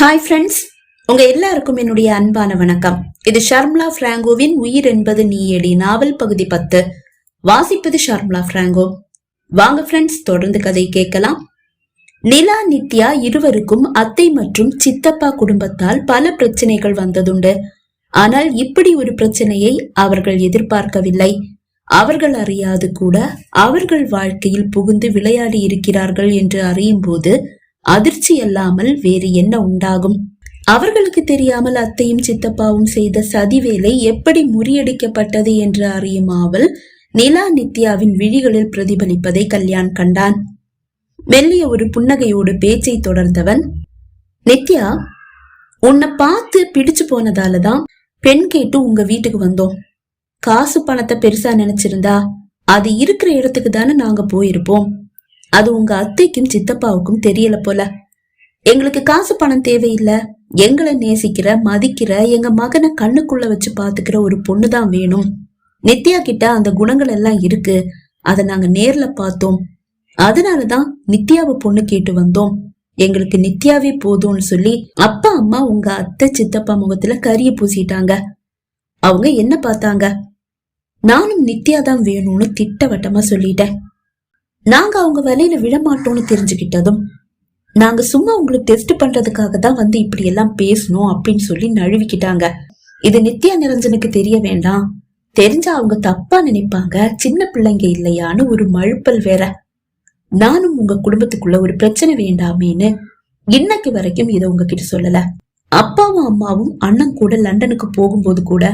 Hi friends உங்க எல்லாருக்கும் என்னுடைய அன்பான வணக்கம். இது ஷர்ம்லா பிராங்கோவின் உயிர் என்பது நீயடி நாவல் பகுதி பத்து. வாசிப்பது ஷர்ம்லா பிராங்கோ. வாங்க ஃப்ரெண்ட்ஸ் தொடர்ந்து கதை கேட்கலாம். நிலா நித்யா இருவருக்கும் அத்தை மற்றும் சித்தப்பா குடும்பத்தால் பல பிரச்சனைகள் வந்ததுண்டு. ஆனால் இப்படி ஒரு பிரச்சனையை அவர்கள் எதிர்பார்க்கவில்லை. அவர்கள் அறியாது கூட அவர்கள் வாழ்க்கையில் புகுந்து விளையாடி இருக்கிறார்கள் என்று அறியும் போது அதிர்ச்சி அல்லாமல் வேறு என்ன உண்டாகும்? அவர்களுக்கு தெரியாமல் அத்தையும் சித்தப்பாவும் செய்த சதிவேலை எப்படி முறியடிக்கப்பட்டது என்று அறியும் ஆவல் நிலா நித்யாவின் விழிகளில் பிரதிபலிப்பதை கல்யாண் கண்டான். மெல்லிய ஒரு புன்னகையோடு பேச்சை தொடர்ந்தவன் நித்யா உன்னை பார்த்து பிடிச்சு போனதாலதான் பெண் கேட்டு உங்க வீட்டுக்கு வந்தோம். காசு பணத்தை பெருசா நினைச்சிருந்தா அது இருக்கிற இடத்துக்கு தானே நாங்க போயிருப்போம். அது உங்க அத்தைக்கும் சித்தப்பாவுக்கும் தெரியல போல. எங்களுக்கு காசு பணம் தேவையில்லை. எங்களை நேசிக்கிற மதிக்கிற எங்க மகனை கண்ணுக்குள்ள வச்சு பாத்துக்கிற ஒரு பொண்ணு தான் வேணும். நித்யா கிட்ட அந்த குணங்கள் எல்லாம் இருக்கு. அதை நாங்க நேர்ல பார்த்தோம். அதனாலதான் நித்யாவை பொண்ணு கேட்டு வந்தோம். எங்களுக்கு நித்யாவே போதும்னு சொல்லி அப்பா அம்மா உங்க அத்தை சித்தப்பா முகத்துல கரிய பூசிட்டாங்க. அவங்க என்ன பார்த்தாங்க? நானும் நித்யா தான் வேணும்னு திட்டவட்டமா சொல்லிட்டேன். நாங்க அவங்க வலையில விழமாட்டோம்னு தெரிஞ்சுக்கிட்டதும் நாங்க சும்மா உங்களுக்கு டெஸ்ட் பண்றதுக்காக தான் வந்து இப்படி எல்லாம் பேசணும் அப்படின்னு சொல்லி நழுவிக்கிட்டாங்க. இது நித்யா நிரஞ்சனுக்கு தெரிய வேண்டாம். தெரிஞ்சா அவங்க தப்பா நினைப்பாங்க. சின்ன பிள்ளைங்க இல்லையான்னு ஒரு மழுப்பல் வேற. நானும் உங்க குடும்பத்துக்குள்ள ஒரு பிரச்சனை வேண்டாமேன்னு இன்னைக்கு வரைக்கும் இதை உங்ககிட்ட சொல்லல. அப்பாவும் அம்மாவும் அண்ணன் கூட லண்டனுக்கு போகும்போது கூட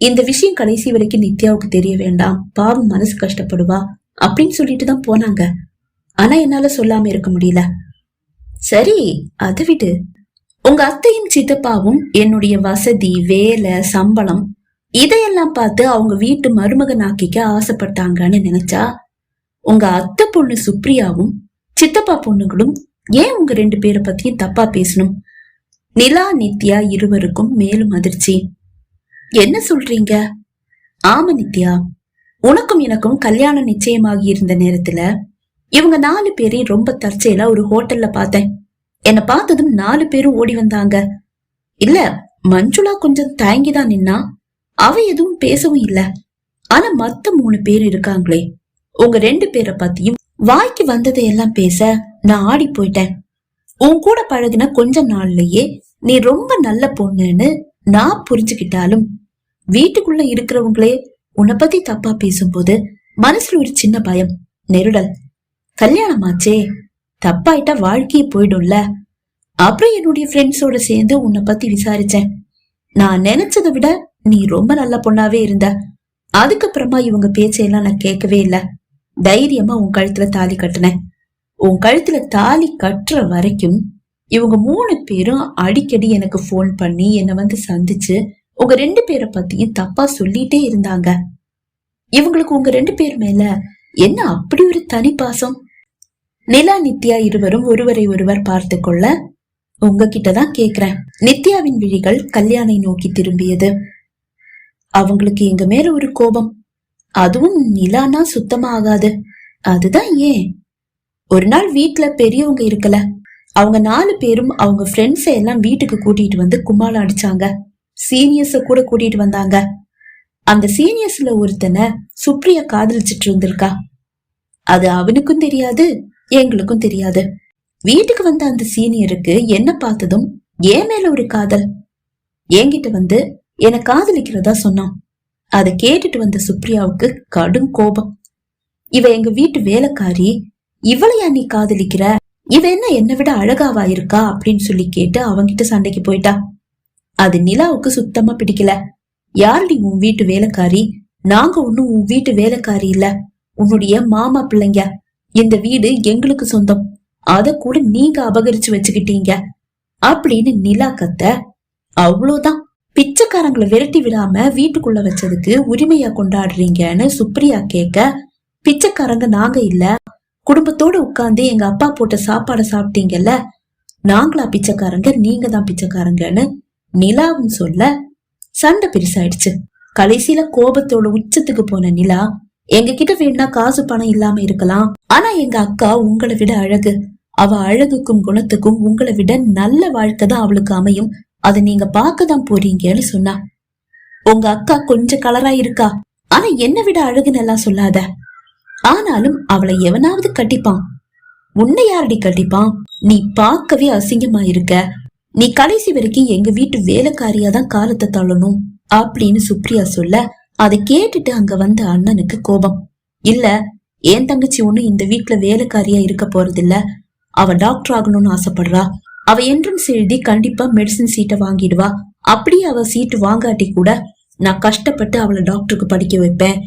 இந்த விஷயம் கடைசி வரைக்கும் நித்யாவுக்கு தெரிய வேண்டாம். பாவம் மனசு கஷ்டப்படுவா. அப்படின்னு சொல்லிட்டு தான் போனாங்க. ஆனா என்னால சொல்லாம இருக்க முடியல. சரி அது விடு. உங்க அத்தையும் சித்தப்பாவும் என்னுடைய வசதி வேலை சம்பளம் இதையெல்லாம் பார்த்து அவங்க வீட்டு மருமகன் ஆக்கிக்க ஆசைப்பட்டாங்கன்னு நினைச்சா உங்க அத்தை பொண்ணு சுப்ரியாவும் சித்தப்பா பொண்ணுகளும் ஏன் உங்க ரெண்டு பேரை பத்தியும் தப்பா பேசணும்? நிலா நித்யா இருவருக்கும் மேலும் அதிர்ச்சி. என்ன சொல்றீங்க? ஆமா நித்யா. உனக்கும் எனக்கும் கல்யாணம் நிச்சயமாகி இருந்த நேரத்துல இவங்க நாலு பேரையும் ரொம்ப தற்செயலா ஒரு ஹோட்டல்ல பார்த்தேன். என்ன பார்த்ததும் நாலு பேரும் ஓடி வந்தாங்க. இல்ல மஞ்சுளா கொஞ்சம் தயங்கிதான் நின்னா அவ எதுவும் பேசவும் இல்ல. ஆனா மத்த மூணு பேர் இருக்காங்களே உங்க ரெண்டு பேரை பத்தியும் வாய்க்கு வந்ததையெல்லாம் பேச நான் ஆடி போயிட்டேன். உன் கூட பழகின கொஞ்ச நாள்லயே நீ ரொம்ப நல்ல பொண்ணுன்னு நான் புரிஞ்சுக்கிட்டாலும் வீட்டுக்குள்ள இருக்கிறவங்களே உன்னை பத்தி தப்பா பேசும்போது மனசுல ஒரு சின்ன பயம். நெருடல். கல்யாணம் ஆச்சே தப்பாயிட்டா வாழ்க்கையே போயிடும்ல. அப்புறம் என்னுடைய ஃப்ரெண்ட்ஸோட சேர்ந்து உன்னை பத்தி விசாரிச்சேன். நான் நினைச்சதை விட நீ ரொம்ப நல்ல பொண்ணாவே இருந்த. அதுக்கப்புறமா இவங்க பேச்சையெல்லாம் நான் கேட்கவே இல்ல. தைரியமா உன் கழுத்துல தாலி கட்டினேன். உன் கழுத்துல தாலி கட்டுற வரைக்கும் இவங்க மூணு பேரும் அடிக்கடி எனக்கு ஃபோன் பண்ணி என்னை வந்து சந்திச்சு உங்க ரெண்டு பேரை பத்தியும் தப்பா சொல்லிட்டே இருந்தாங்க. இவங்களுக்கு உங்க ரெண்டு பேர் மேல என்ன அப்படி ஒரு தனி பாசம்? நிலா நித்யா இருவரும் ஒருவரை ஒருவர் பார்த்து கொள்ள உங்ககிட்ட தான் கேக்குறேன். நித்யாவின் விழிகள் கல்யாணை நோக்கி திரும்பியது. அவங்களுக்கு எங்க மேல ஒரு கோபம். அதுவும் நிலானா சுத்தமா ஆகாது. அதுதான் ஏன்? ஒரு நாள் வீட்ல பெரியவங்க இருக்கல. அவங்க நாலு பேரும் அவங்க ஃப்ரெண்ட்ஸை எல்லாம் வீட்டுக்கு கூட்டிட்டு வந்து கும்மாளம் அடிச்சாங்க. சீனியர்ஸ கூட கூட்டிட்டு வந்தாங்க. அந்த சீனியர்ஸ்ல ஒருத்தனை சுப்ரியா காதலிச்சிட்டு இருந்திருக்கா. அது அவனுக்கும் தெரியாது எங்களுக்கும் தெரியாது. வீட்டுக்கு வந்த அந்த சீனியருக்கு என்ன பார்த்ததும் ஏன் மேல ஒரு காதல். என்கிட்ட வந்து என்னை காதலிக்கிறதா? சொன்னான். அதை கேட்டுட்டு வந்த சுப்ரியாவுக்கு கடும் கோபம். இவ எங்க வீட்டு வேலைக்காரி இவளையா நீ காதலிக்கிற? இவ என்ன என்னை விட அழகாவா இருக்கா? அப்படின்னு சொல்லி கேட்டு அவங்கிட்ட சண்டைக்கு போயிட்டா. அது நிலாவுக்கு சுத்தமா பிடிக்கல. யாருடி உன் வீட்டு வேலைக்காரி? நாங்க ஒண்ணும் உன் வீட்டு வேலைக்காரி இல்ல. உன்னுடைய மாமா பிள்ளைங்க. இந்த வீடு எங்களுக்கு சொந்தம். அத கூட நீங்க அபகரிச்சு வச்சுக்கிட்டீங்க. அப்படின்னு நிலா கத்த அவ்வளவுதான் பிச்சைக்காரங்களை விரட்டி விடாம வீட்டுக்குள்ள வச்சதுக்கு உரிமையா கொண்டாடுறீங்கன்னு சுப்ரியா கேட்க பிச்சைக்காரங்க நாங்க இல்ல. குடும்பத்தோட உட்கார்ந்து எங்க அப்பா போட்ட சாப்பாடை சாப்பிட்டீங்கல்ல? நாங்களா பிச்சைக்காரங்க நீங்க தான் பிச்சைக்காரங்கன்னு நிலாவும் சொல்ல சண்டை பெருசாயிடுச்சு. கடைசியில கோபத்தோட உச்சத்துக்கு போன நிலா எங்க கிட்ட வேணா காசு பணம் இல்லாம இருக்கலாம். ஆனா எங்க அக்கா உங்களை விட அழகு. அவ அழகுக்கும் குணத்துக்கும் உங்களை விட நல்ல வாழ்க்கை தான் அவளுக்கு அமையும். அதை நீங்க பார்க்க தான் போறீங்கன்னு சொன்னா. உங்க அக்கா கொஞ்சம் கலரா இருக்கா? ஆனா என்ன விட அழகுன்னு எல்லாம் சொல்லாத. ஆனாலும் அவளை எவனாவது கட்டிப்பான். உன்னை யாரடி கட்டிப்பான்? நீ பார்க்கவே அசிங்கமா இருக்க. நீ கடைசி வரைக்கும் எங்க வீட்டு வேலைக்காரியா தான் காலத்தை தள்ளணும் அப்படின்னு சுப்ரியா சொல்ல அதை கேட்டுட்டு அங்க வந்த அண்ணனுக்கு கோபம். இல்ல என் தங்கச்சி ஒண்ணு இந்த வீட்டுல வேலைக்காரியா இருக்க போறதில்ல? அவ டாக்டர் ஆகணும்னு ஆசைப்படுறா. அவ என்ட்ரன்ஸ் எழுதி கண்டிப்பா மெடிசின் சீட்டை வாங்கிடுவா. அப்படியே அவ சீட்டு வாங்காட்டி கூட நான் கஷ்டப்பட்டு அவளை டாக்டருக்கு படிக்க வைப்பேன்.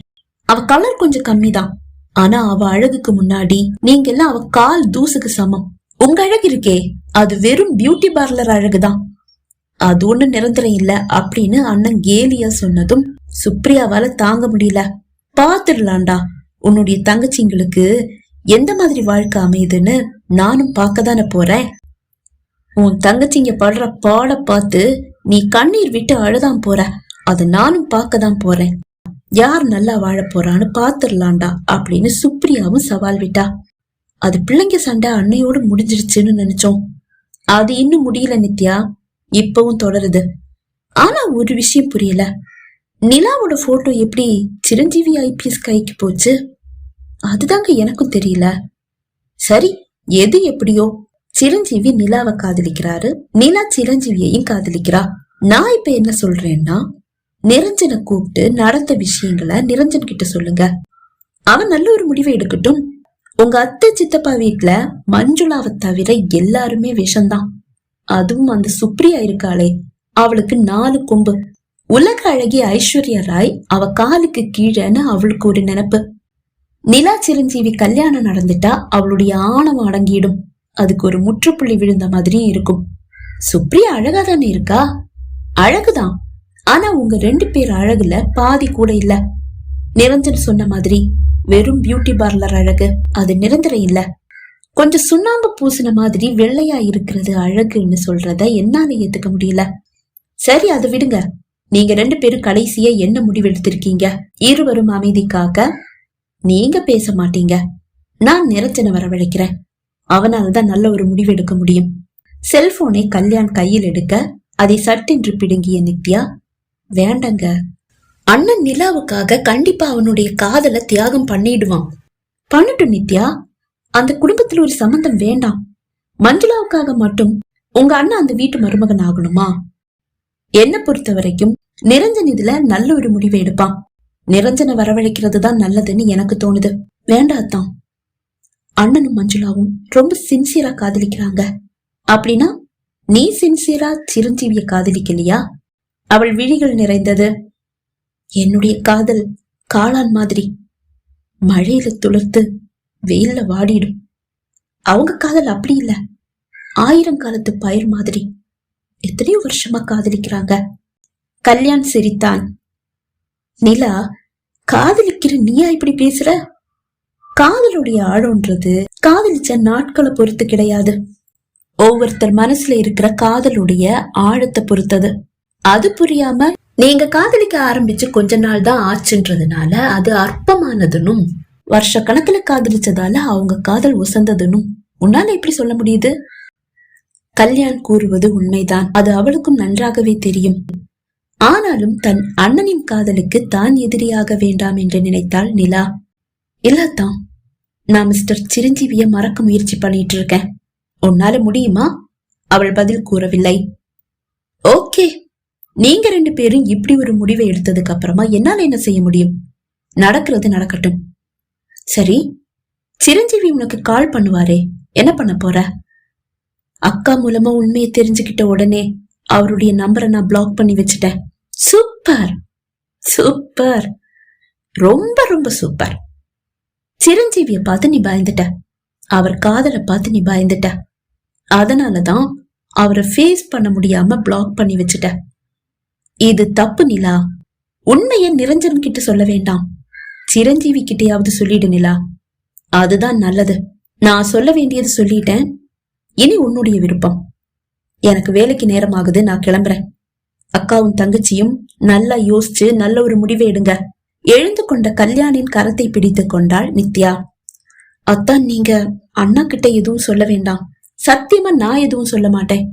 அவ கலர் கொஞ்சம் கம்மி தான் ஆனா அவ அழகுக்கு முன்னாடி நீங்க எல்லாம் அவ கால் தூசுக்கு சமம். உங்க அழகு இருக்கே. அது வெறும் பியூட்டி பார்லர் அழகுதான். அது ஒண்ணு நிரந்தரம் இல்ல அப்படின்னு அண்ணன் கேலியா சொன்னதும் சுப்ரியாவால தாங்க முடியல. பாத்துடலாண்டா உன்னுடைய தங்கச்சிங்களுக்கு எந்த மாதிரி வாழ்க்கை அமையுதுன்னு நானும் பார்க்க தானே போறேன். உன் தங்கச்சிங்க படுற பாட பார்த்து நீ கண்ணீர் விட்டு அழுதான் போற. அதை நானும் பார்க்க தான் போறேன். யார் நல்லா வாழ போறான்னு பாத்துடலாம்டா அப்படின்னு சுப்ரியாவும் சவால் விட்டா. அது பிள்ளைங்க சண்டை அன்னையோடு முடிஞ்சிருச்சுன்னு நினைச்சோம். அது இன்னும் முடியல நித்யா. இப்பவும் தொடருது. ஆனா ஒரு விஷயம் புரியல. நிலாவோட போட்டோ எப்படி சிரஞ்சீவி ஐபிஎஸ் கைக்கு போச்சு? அதுதாங்க எனக்கும் தெரியல. சரி எது எப்படியோ. சிரஞ்சீவி நிலாவை காதலிக்கிறாரு. நிலா சிரஞ்சீவியையும் காதலிக்கிறா. நான் இப்ப என்ன சொல்றேன்னா நிரஞ்சனை கூப்பிட்டு நடந்த விஷயங்களை நிரஞ்சன் கிட்ட சொல்லுங்க. அவன் நல்ல ஒரு முடிவை எடுக்கட்டும். உங்க அத்தை சித்தப்பா வீட்ல மஞ்சுளாவை தவிர எல்லாருமே விஷம்தான். அதுவும் அந்த சுப்ரியா இருக்காளே. அவளுக்கு நாலு கொம்பு. உலக அழகி ஐஸ்வர்யா ராய் அவ காலுக்கு கீழேன்னு அவளுக்கு ஒரு நினப்பு. நிலா சிரஞ்சீவி கல்யாணம் நடந்துட்டா அவளுடைய ஆணவம் அடங்கிடும். அதுக்கு ஒரு முற்றுப்புள்ளி விழுந்த மாதிரியும் இருக்கும். சுப்ரியா அழகா தானே இருக்கா? அழகுதான். ஆனா உங்க ரெண்டு பேர் அழகுல பாதி கூட இல்ல. நிரஞ்சன் சொன்ன மாதிரி வெறும் பியூட்டி பார்லர் அழகு. அது நிரந்தரம் இல்ல. கொஞ்சம் சுண்ணாம்பு பூசின மாதிரி வெள்ளையா இருக்கிறது அழகுன்னு சொல்றத என்னால ஏத்துக்க முடியல. சரி அதை விடுங்க. நீங்க ரெண்டு பேரும் கடைசியா என்ன முடிவெடுத்திருக்கீங்க இருவரும் அமைதிக்காக நீங்க பேச மாட்டீங்க. நான் நிரஞ்சனை வரவழைக்கிறேன். அவனாலதான் நல்ல ஒரு முடிவு எடுக்க முடியும். செல்போனை கல்யாண் கையில் எடுக்க அதை சட்டென்று பிடுங்கிய நித்யா வேண்டங்க அண்ணன் நிலாவுக்காக கண்டிப்பா அவனுடைய காதலை தியாகம் பண்ணிடுவான். பண்ணட்டும் நித்யா அந்த குடும்பத்துல ஒரு சம்பந்தம் வேண்டாம். மஞ்சுளாவுக்காக மட்டும் உங்க அண்ணன் அந்த வீட்டு மருமகன் ஆகணுமா? என்ன பொறுத்த வரைக்கும் நிரஞ்சன் இதுல நல்ல ஒரு முடிவை எடுப்பான். நிரஞ்சனை வரவழைக்கிறது தான் நல்லதுன்னு எனக்கு தோணுது. வேண்டாதான் அண்ணனும் மஞ்சுளாவும் ரொம்ப சின்சியரா காதலிக்கிறாங்க. அப்படின்னா நீ சின்சியரா சிரஞ்சீவிய காதலிக்கலையா? அவள் விழிகள் நிறைந்தது என்னுடைய காதல் காளான் மாதிரி. மழையில துளர்த்து வெயில்ல வாடிடும். அவங்க காதல் அப்படி இல்ல. ஆயிரம் காலத்து பயிர் மாதிரி. எத்தனையோ வருஷமா காதலிக்கிறாங்க. கல்யாண் சிரித்தான். நிலா காதலிக்கிற நீயா இப்படி பேசுற? காதலுடைய ஆழம்ன்றது காதலிச்ச நாட்களை பொறுத்து கிடையாது. ஒவ்வொருத்தர் மனசுல இருக்கிற காதலுடைய ஆழத்தை பொறுத்தது. அது புரியாம நீங்க காதலிக்க ஆரம்பிச்சு கொஞ்ச நாள் தான் ஆச்சுன்றதுனால அது அற்பமானதுனும் வருஷ கணக்குல காதலிச்சதால அவங்க காதல் உசந்ததுனும் உன்னால எப்படி சொல்ல முடியுது? கல்யாண் கூறுவது உண்மைதான். அது அவளுக்கும் நன்றாகவே தெரியும். ஆனாலும் தன் அண்ணனின் காதலுக்கு தான் எதிரியாக வேண்டாம் என்று நினைத்தாள் நிலா. இல்லத்தான் நான் மிஸ்டர் சிரஞ்சீவிய மறக்க முயற்சி பண்ணிட்டு இருக்கேன். உன்னால முடியுமா? அவள் பதில் கூறவில்லை. ஓகே. நீங்க ரெண்டு பேரும் இப்படி ஒரு முடிவை எடுத்ததுக்கு அப்புறமா என்னால என்ன செய்ய முடியும்? நடக்கிறது நடக்கட்டும். சரி சிரஞ்சீவி உனக்கு கால் பண்ணுவாரே. என்ன பண்ண போற? அக்கா மூலமா உண்மையை தெரிஞ்சுக்கிட்ட உடனே அவருடைய நம்பரை நான் பிளாக் பண்ணி வச்சுட்டேன். சூப்பர்! சூப்பர்! ரொம்ப ரொம்ப சூப்பர்! சிரஞ்சீவிய பார்த்து நீ பயந்துட்ட. அவர் காதலை பார்த்து நீ பயந்துட்ட. அதனாலதான் அவரை ஃபேஸ் பண்ண முடியாம பிளாக் பண்ணி வச்சுட்ட. இது தப்பு நிலா. உண்மையை நிரஞ்சன் கிட்ட சொல்ல வேண்டாம். சிரஞ்சீவி கிட்டையாவது சொல்லிடு நிலா. அதுதான் நல்லது. நான் சொல்ல வேண்டியது சொல்லிட்டேன். இனி உன்னுடைய விருப்பம். எனக்கு வேலைக்கு நேரம் ஆகுது நான் கிளம்புறேன். அக்காவும் தங்கச்சியும் நல்லா யோசிச்சு நல்ல ஒரு முடிவை எடுங்க. எழுந்து கொண்ட கல்யாணின் கரத்தை பிடித்து கொண்டாள் நித்யா. அத்தான் நீங்க அண்ணா கிட்ட எதுவும் சொல்ல வேண்டாம். சத்தியமா நான் எதுவும் சொல்ல மாட்டேன்.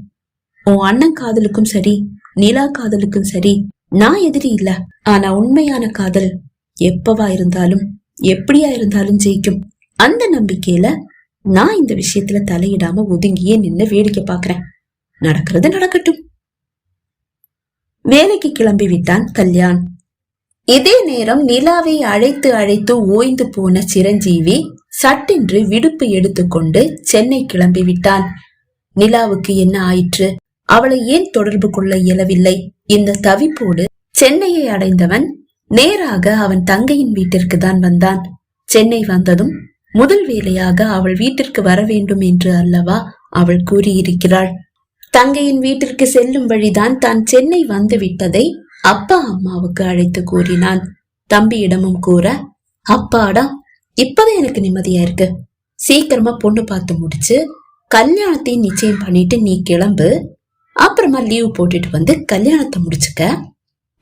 உன் அண்ணன் காதலுக்கும் சரி நிலா காதலுக்கும் சரி நான் எதிரி இல்ல. ஆனா உண்மையான காதல் எப்பவா இருந்தாலும் எப்படியா இருந்தாலும் ஜெயிக்கும். அந்த நம்பிக்கையில நான் இந்த விஷயத்துல தலையிடாம ஒதுங்கியே நின்னு வேடிக்கை பாக்குறேன். நடக்கிறது நடக்கட்டும். வேலைக்கு கிளம்பி விட்டான் கல்யாண். இதே நேரம் நிலாவை அழைத்து அழைத்து ஓய்ந்து போன சிரஞ்சீவி சட்டென்று விடுப்பு எடுத்துக்கொண்டு சென்னை கிளம்பி விட்டான். நிலாவுக்கு என்ன ஆயிற்று? அவளை ஏன் தொடர்பு கொள்ள இயலவில்லை? இந்த தவிப்போடு சென்னையை அடைந்தவன் நேராக அவன் தங்கையின் வீட்டிற்கு தான் வந்தான். சென்னை வந்ததும் முதல் வேலையாக அவள் வீட்டிற்கு வர வேண்டும் என்று அல்லவா அவள் கூறியிருக்கிறாள். தங்கையின் வீட்டிற்கு செல்லும் வழிதான் தான் சென்னை வந்து விட்டதை அப்பா அம்மாவுக்கு அழைத்து கூறினான். தம்பியிடமும் கூற அப்பாடா இப்பதான் எனக்கு நிம்மதியா இருக்கு. சீக்கிரமா பொண்ணு பார்த்து முடிச்சு கல்யாணத்தையும் நிச்சயம் பண்ணிட்டு நீ கிளம்பு. அப்புறமா லீவ் போட்டுட்டு வந்து கல்யாணத்தை முடிச்சுக்க.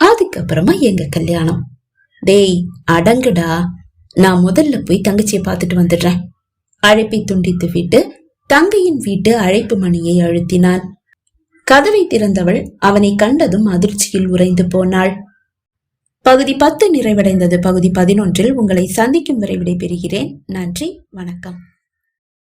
அதுக்கப்புறமா எங்க கல்யாணம்? டேய் அடங்குடா. நான் முதல்ல போய் தங்கச்சியை பார்த்துட்டு வந்துடுறேன். அழைப்பை துண்டித்து விட்டு தங்கையின் வீட்டு அழைப்பு மணியை அழுத்தினான். கதவை திறந்தவள் அவனை கண்டதும் அதிர்ச்சியில் உறைந்து போனாள். பகுதி பத்து நிறைவடைந்தது. பகுதி பதினொன்றில் உங்களை சந்திக்கும் வரை விடைபெறுகிறேன். நன்றி வணக்கம்.